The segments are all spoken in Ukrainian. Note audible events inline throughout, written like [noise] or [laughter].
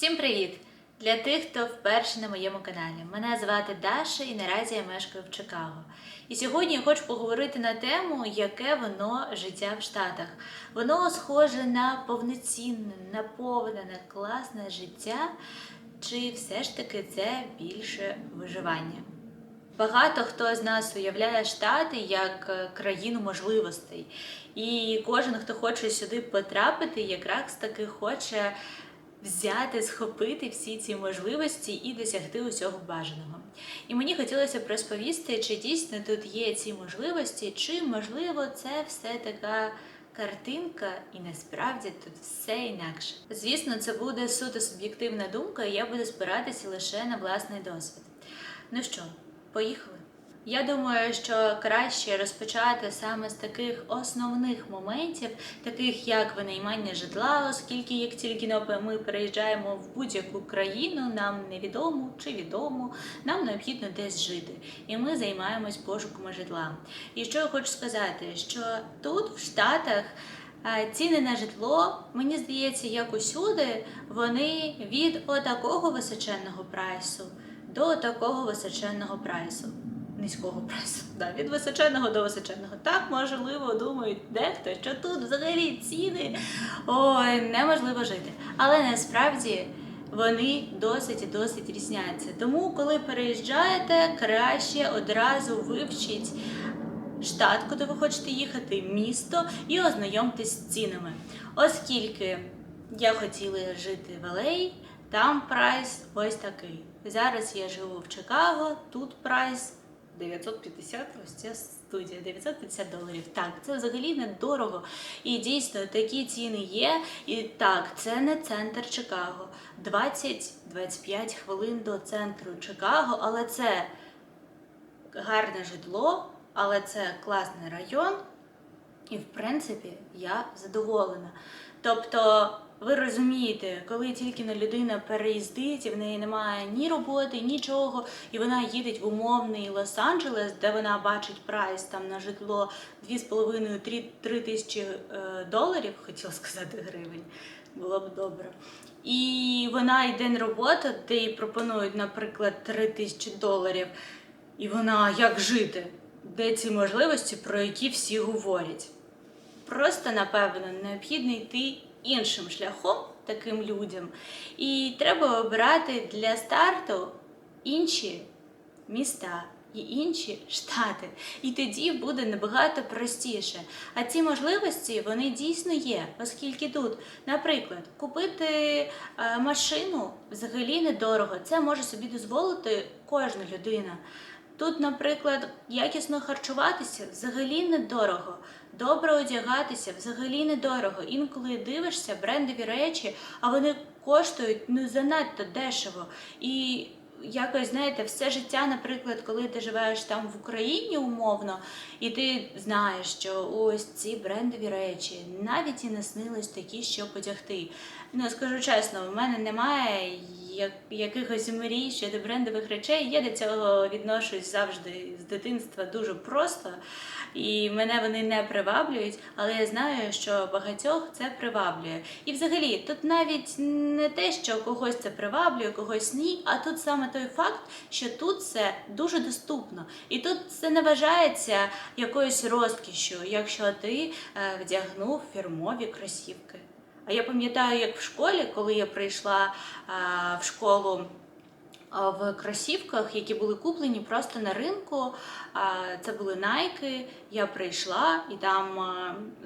Всім привіт! Для тих, хто вперше на моєму каналі. Мене звати Даша і наразі я мешкаю в Чикаго. І сьогодні я хочу поговорити на тему, яке воно життя в Штатах. Воно схоже на повноцінне, наповнене, класне життя, чи все ж таки це більше виживання? Багато хто з нас уявляє Штати як е, країну можливостей. І кожен, хто хоче сюди потрапити, якраз таки хоче взяти, схопити всі ці можливості і досягти усього бажаного. І мені хотілося б розповісти, чи дійсно тут є ці можливості, чи можливо це все така. Картинка, і насправді тут все інакше. Звісно, це буде суто суб'єктивна думка, і я буду спиратися лише на власний досвід. Ну що, поїхали? Я думаю, що краще розпочати саме з таких основних моментів, таких як винаймання житла, оскільки як тільки ми переїжджаємо в будь-яку країну, нам невідомо чи відомо, нам необхідно десь жити, і ми займаємось пошуками житла. І що я хочу сказати, що тут, в Штатах, е, ціни на житло, мені здається, як усюди, вони від отакого височенного прайсу до такого височенного прайсу низького прайсу. Да, від височенного до височенного. Так, можливо, думають дехто, що тут взагалі ціни ой, неможливо жити. Але насправді вони досить і досить різняться. Тому, коли переїжджаєте, краще одразу вивчіть штат, куди ви хочете їхати, місто і ознайомтесь з цінами. Оскільки я хотіла жити в Алеї, там прайс ось такий. Зараз я живу в Чикаго, тут прайс 950, ось ця студія, 950 доларів. Так, це взагалі недорого. І дійсно такі ціни є. І так, це не центр Чикаго. 20-25 хвилин до центру Чикаго, але це гарне житло, але це класний район. І, в принципі, я задоволена. Тобто, ви розумієте, коли тільки на людина переїздить, і в неї немає ні роботи, нічого, і вона їде в умовний Лос-Анджелес, де вона бачить прайс там на житло 2,5-3 тисячі е, доларів, хотіла сказати гривень, було б добре. І вона йде на роботу, де їй пропонують, наприклад, 3 тисячі доларів, і вона як жити? Де ці можливості, про які всі говорять? Просто, напевно, необхідно йти іншим шляхом таким людям. І треба обирати для старту інші міста і інші штати. І тоді буде набагато простіше. А ці можливості вони дійсно є, оскільки тут, наприклад, купити е, машину взагалі недорого. Це може собі дозволити кожна людина. Тут, наприклад, якісно харчуватися взагалі недорого, добре одягатися взагалі недорого. Інколи дивишся брендові речі, а вони коштують ну занадто дешево. І якось знаєте, все життя, наприклад, коли ти живеш там в Україні умовно, і ти знаєш, що ось ці брендові речі навіть і не снились такі, що одягти. Ну скажу чесно, в мене немає як, якихось мрій щодо брендових речей. Я до цього відношусь завжди з дитинства дуже просто, і мене вони не приваблюють, але я знаю, що багатьох це приваблює. І взагалі, тут навіть не те, що когось це приваблює, когось ні, а тут саме той факт, що тут це дуже доступно. І тут це не вважається якоюсь розкішю, якщо ти е, вдягнув фірмові кросівки. А я пам'ятаю, як в школі, коли я прийшла а, в школу а, в кросівках, які були куплені просто на ринку. А, це були найки. Я прийшла, і там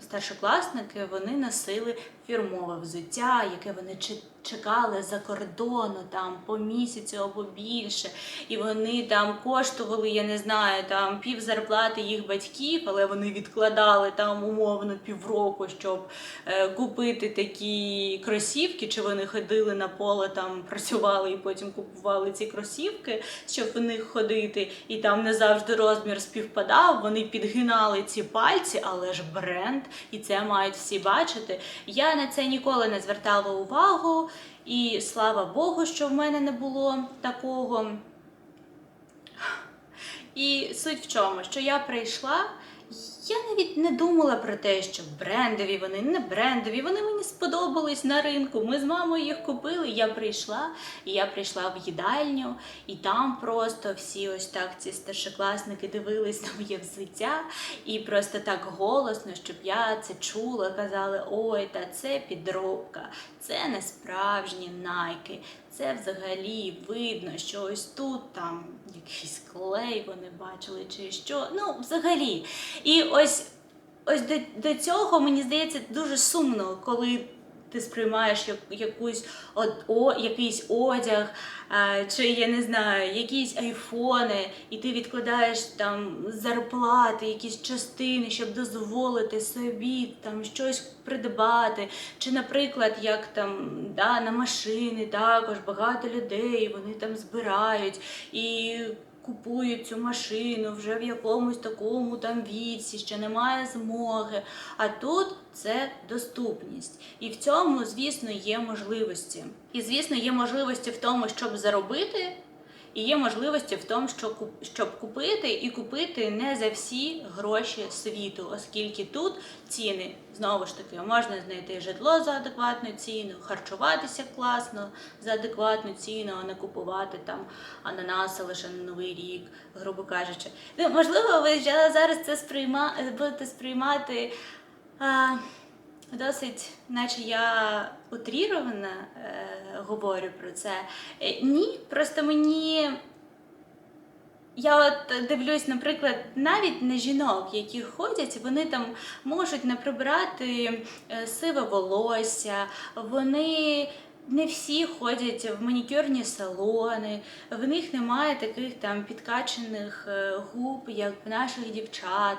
старшокласники вони носили фірмове взуття, яке вони чи- чекали за кордону там по місяцю або більше. І вони там коштували, я не знаю, там пів зарплати їх батьків, але вони відкладали там умовно півроку, щоб е, купити такі кросівки, чи вони ходили на поле, там працювали і потім купували ці кросівки, щоб в них ходити, і там не завжди розмір співпадав. Вони підгинали ці пальці, але ж бренд, і це мають всі бачити. Я на це ніколи не звертала увагу, і слава Богу, що в мене не було такого. І суть в чому, що я прийшла, Я навіть не думала про те, що брендові вони, не брендові. Вони мені сподобались на ринку. Ми з мамою їх купили. Я прийшла, і я прийшла в їдальню, і там просто всі ось так ці старшокласники дивились на моє взуття, і просто так голосно, щоб я це чула, казали: ой, та це підробка, це не справжні найки. Це взагалі видно, що ось тут там якийсь клей вони бачили, чи що. Ну, взагалі. І ось, ось до, до цього мені здається дуже сумно, коли ти сприймаєш як, якусь о, якийсь одяг, а, чи я не знаю, якісь айфони, і ти відкладаєш там зарплати, якісь частини, щоб дозволити собі там щось придбати. Чи, наприклад, як там да, на машини також багато людей, вони там збирають і купують цю машину вже в якомусь такому там віці, ще немає змоги. А тут це доступність. І в цьому, звісно, є можливості. І, звісно, є можливості в тому, щоб заробити. І є можливості в тому, що щоб купити і купити не за всі гроші світу, оскільки тут ціни знову ж таки можна знайти житло за адекватну ціну, харчуватися класно за адекватну ціну, а не купувати там ананаси лише на новий рік, грубо кажучи. Ну, можливо, ви вже зараз це сприйма... будете сприймати. А... Досить, наче я утріровано е, говорю про це. Е, ні, просто мені. Я от дивлюсь, наприклад, навіть на жінок, які ходять, вони там можуть не прибирати е, сиве волосся, вони не всі ходять в манікюрні салони, в них немає таких там підкачених е, губ, як в наших дівчат.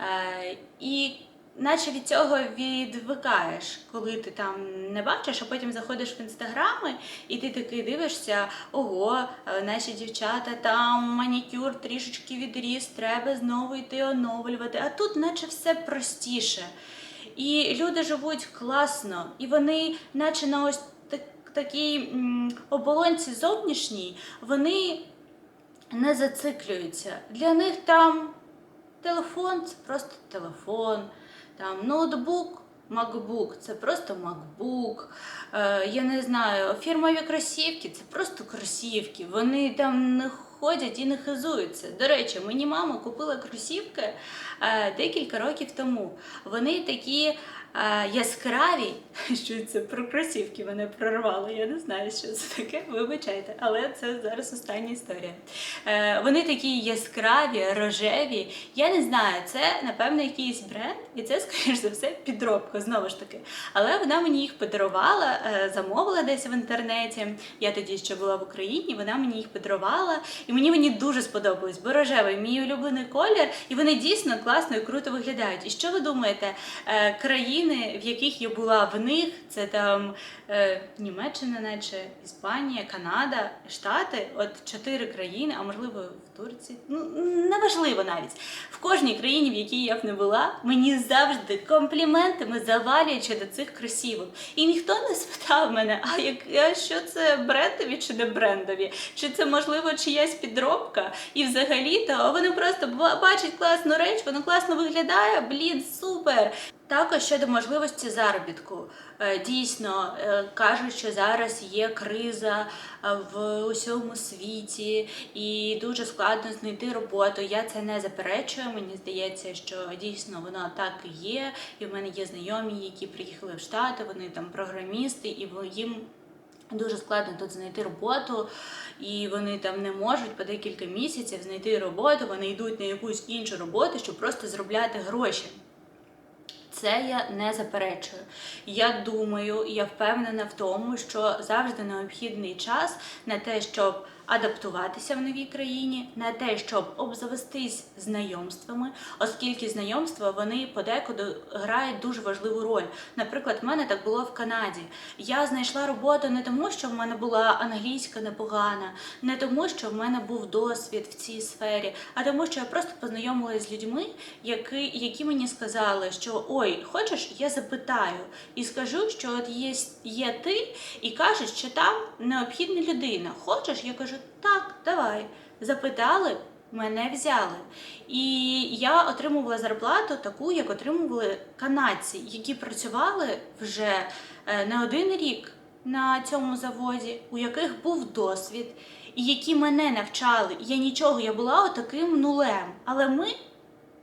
Е, І наче від цього відвикаєш, коли ти там не бачиш, а потім заходиш в інстаграми, і ти такий дивишся, ого, е, наші дівчата там манікюр трішечки відріс, треба знову йти оновлювати. А тут наче все простіше. І люди живуть класно, і вони, наче на ось так, такій оболонці зовнішній, вони не зациклюються. Для них там телефон це просто телефон, там ноутбук. MacBook це просто MacBook. Е, я не знаю, фірмові кросівки це просто кросівки. Вони там не ходять і не хизуються. До речі, мені мама купила кросівки е, декілька років тому. Вони такі яскраві, [laughs] що це про кросівки мене прорвало. Я не знаю, що це таке. Вибачайте, але це зараз остання історія. Е, вони такі яскраві, рожеві. Я не знаю, це напевно якийсь бренд, і це, [laughs] скоріш за все, підробка знову ж таки. Але вона мені їх подарувала, е, замовила десь в інтернеті. Я тоді ще була в Україні, вона мені їх подарувала, і мені мені дуже сподобалось, бо рожевий мій улюблений колір, і вони дійсно класно і круто виглядають. І що ви думаєте, е, країни, в яких я була в них, це там е, Німеччина, наче Іспанія, Канада, Штати, от чотири країни, а можливо в Турції. Ну неважливо навіть. В кожній країні, в якій я б не була, мені завжди компліментами завалюючи до цих кросівок. І ніхто не спитав мене, а як а що це брендові чи не брендові? Чи це можливо чиясь підробка? І взагалі-то вони просто ба- бачать класну реч, воно класно виглядає, блін, супер. Також щодо можливості заробітку. Е, Дійсно, е, кажуть, що зараз є криза е, в усьому світі і дуже складно знайти роботу. Я це не заперечую. Мені здається, що дійсно воно так і є. І в мене є знайомі, які приїхали в Штати, вони там програмісти, і їм Дуже складно тут знайти роботу, і вони там не можуть по декілька місяців знайти роботу. Вони йдуть на якусь іншу роботу, щоб просто заробляти гроші. Це я не заперечую. Я думаю, я впевнена в тому, що завжди необхідний час на те, щоб адаптуватися в новій країні, на те, щоб обзавестись знайомствами, оскільки знайомства вони подекуди грають дуже важливу роль. Наприклад, в мене так було в Канаді. Я знайшла роботу не тому, що в мене була англійська непогана, не тому, що в мене був досвід в цій сфері, а тому, що я просто познайомилася з людьми, які, які мені сказали, що ой, хочеш, я запитаю і скажу, що от є, є ти, і кажуть, що там необхідна людина. Хочеш? Я кажу, так, давай. Запитали, мене взяли. І я отримувала зарплату таку, як отримували канадці, які працювали вже е, не один рік на цьому заводі, у яких був досвід, і які мене навчали. Я нічого, я була отаким нулем. Але ми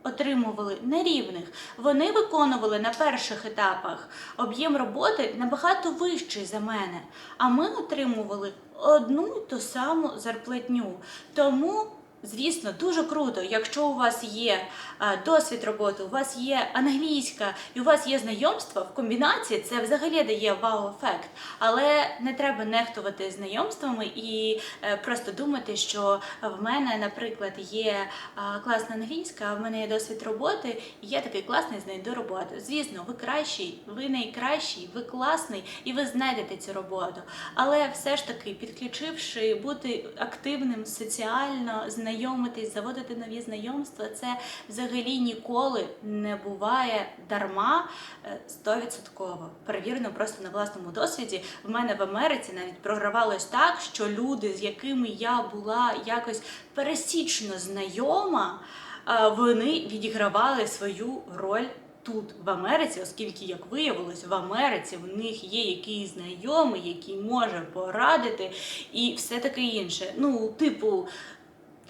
отримували нерівних. Вони виконували на перших етапах об'єм роботи набагато вищий за мене. А ми отримували одну й ту саму зарплатню. Тому. Звісно, дуже круто, якщо у вас є е, досвід роботи, у вас є англійська і у вас є знайомства в комбінації, це взагалі дає вау-ефект. Але не треба нехтувати знайомствами і е, просто думати, що в мене, наприклад, є е, класна англійська, а в мене є досвід роботи, і я такий класний знайду роботу. Звісно, ви кращий, ви найкращий, ви класний і ви знайдете цю роботу. Але все ж таки, підключивши, бути активним соціально, знайомитись, заводити нові знайомства, це взагалі ніколи не буває дарма е, стовідсотково. Перевірено просто на власному досвіді. В мене в Америці навіть програвалось так, що люди, з якими я була якось пересічно знайома, е, вони відігравали свою роль. Тут в Америці, оскільки, як виявилось, в Америці в них є якийсь знайомий, який може порадити, і все таке інше. Ну, типу,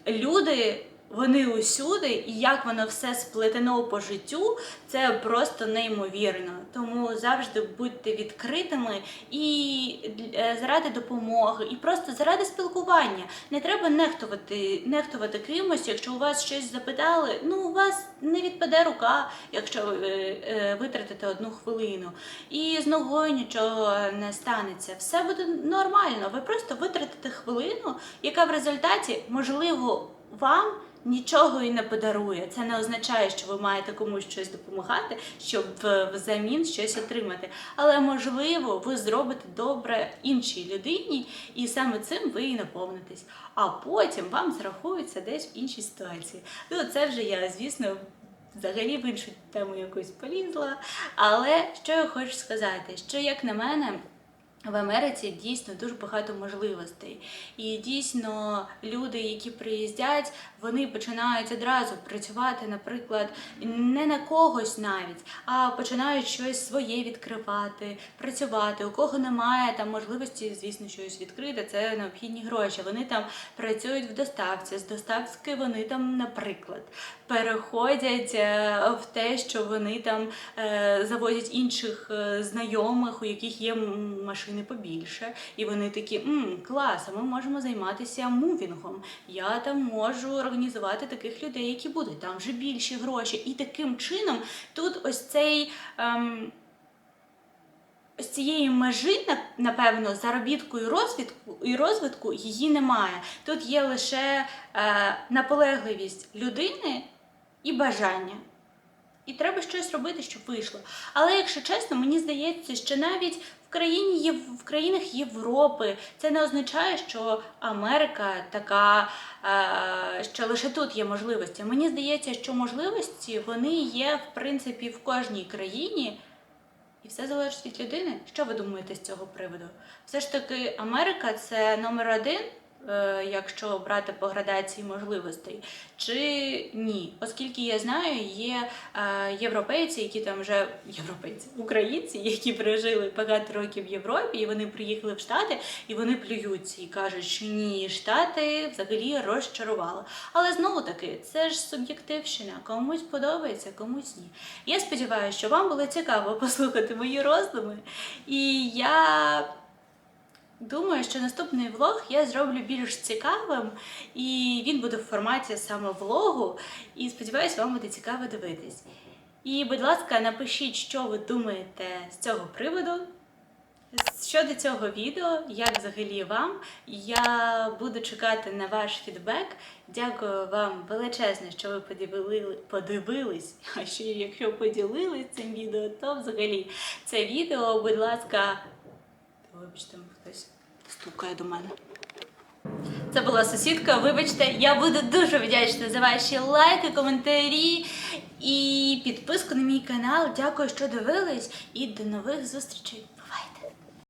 люди. Вони усюди, і як воно все сплетено по життю, це просто неймовірно. Тому завжди будьте відкритими і е, заради допомоги, і просто заради спілкування. Не треба нехтувати, нехтувати кимось, якщо у вас щось запитали. Ну, у вас не відпаде рука, якщо ви е, витратите одну хвилину. І з ногою нічого не станеться. Все буде нормально. Ви просто витратите хвилину, яка в результаті можливо вам нічого і не подарує. Це не означає, що ви маєте комусь щось допомагати, щоб взамін щось отримати. Але можливо, ви зробите добре іншій людині, і саме цим ви і наповнитесь. А потім вам зарахується десь в іншій ситуації. Ну, це вже я, звісно. Взагалі в іншу тему якусь полізла. Але що я хочу сказати, що як на мене, в Америці дійсно дуже багато можливостей. І дійсно люди, які приїздять, вони починають одразу працювати, наприклад, не на когось навіть, а починають щось своє відкривати, працювати. У кого немає там можливості, звісно, щось відкрити, це необхідні гроші. Вони там працюють в доставці. З доставки вони там, наприклад, переходять е, в те, що вони там е, завозять інших е, знайомих, у яких є машини побільше, і вони такі м, клас, а ми можемо займатися мувінгом. Я там можу організувати таких людей, які будуть там вже більші гроші. І таким чином тут ось цей. Ем, Ось цієї межі, напевно, заробітку і розвитку, і розвитку її немає. Тут є лише е, наполегливість людини і бажання. І треба щось робити, щоб вийшло. Але якщо чесно, мені здається, що навіть в країні в країнах Європи це не означає, що Америка така, е, що лише тут є можливості. Мені здається, що можливості вони є в принципі в кожній країні. І все залежить від людини. Що ви думаєте з цього приводу? Все ж таки, Америка це номер один, якщо брати по градації можливостей, чи ні? Оскільки я знаю, є е, європейці, які там вже європейці, українці, які прожили багато років в Європі, і вони приїхали в Штати, і вони плюються і кажуть, що ні, Штати взагалі розчарували. Але знову таки, це ж суб'єктивщина. Комусь подобається, комусь ні. Я сподіваюся, що вам було цікаво послухати мої роздуми. І я думаю, що наступний влог я зроблю більш цікавим, і він буде в форматі саме влогу. І сподіваюся, вам буде цікаво дивитись. І, будь ласка, напишіть, що ви думаєте з цього приводу. Щодо цього відео, як взагалі вам, я буду чекати на ваш фідбек. Дякую вам величезне, що ви подивили, подивились. А ще якщо поділились цим відео, то взагалі це відео, будь ласка, вибачте, хтось стукає до мене. Це була сусідка. Вибачте, я буду дуже вдячна за ваші лайки, коментарі і підписку на мій канал. Дякую, що дивились, і до нових зустрічей!